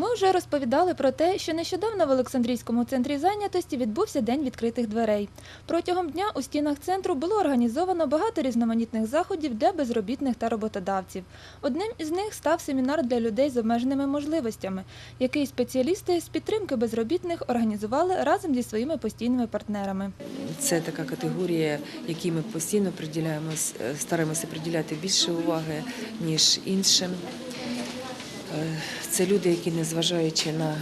Ми вже розповідали про те, що нещодавно в Олександрійському центрі зайнятості відбувся день відкритих дверей. Протягом дня у стінах центру було організовано багато різноманітних заходів для безробітних та роботодавців. Одним із них став семінар для людей з обмеженими можливостями, який спеціалісти з підтримки безробітних організували разом зі своїми постійними партнерами. Це така категорія, якій ми постійно приділяємо, е, стараємося приділяти більше уваги, ніж іншим. Е, Це люди, які, незважаючи на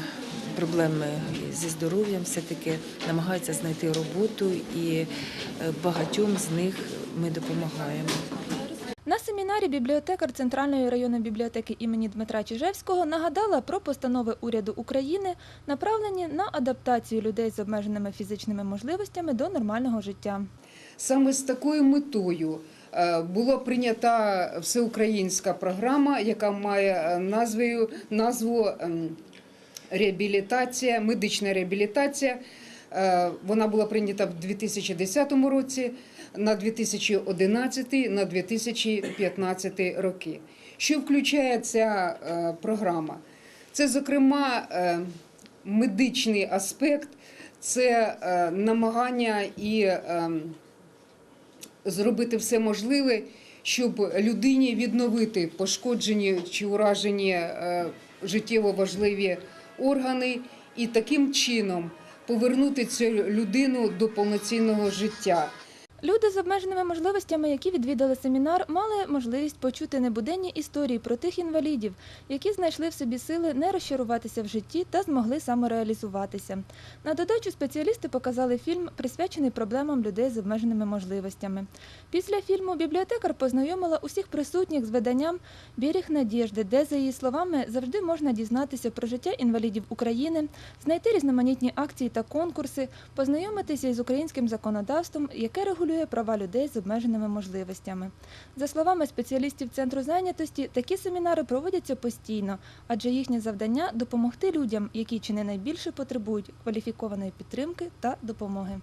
проблеми зі здоров'ям, все-таки намагаються знайти роботу, і е, багатьом з них ми допомагаємо. На семінарі бібліотекар Центральної районної бібліотеки імені Дмитра Чижевського нагадала про постанови уряду України, направлені на адаптацію людей з обмеженими фізичними можливостями до нормального життя. Саме з такою метою була прийнята всеукраїнська програма, яка має е, назвою, назву ем, реабілітація, медична реабілітація. Е, Вона була прийнята в 2010 році, на 2011, на 2015 роки. Що включає ця е, програма? Це, зокрема, е, медичний аспект, це е, намагання і ем, зробити все можливе, щоб людині відновити пошкоджені чи уражені е, життєво важливі органи, і таким чином повернути цю людину до повноцінного життя. Люди з обмеженими можливостями, які відвідали семінар, мали можливість почути небуденні історії про тих інвалідів, які знайшли в собі сили не розчаруватися в житті та змогли самореалізуватися. На додачу спеціалісти показали фільм, присвячений проблемам людей з обмеженими можливостями. Після фільму бібліотекар познайомила усіх присутніх з виданням Біріг надіжди, де, за її словами, завжди можна дізнатися про життя інвалідів України, знайти різноманітні акції та конкурси, познайомитися із українським законодавством, яке регулює права людей з обмеженими можливостями. За словами спеціалістів центру зайнятості, такі семінари проводяться постійно, адже їхнє завдання допомогти людям, які чи не найбільше потребують кваліфікованої підтримки та допомоги.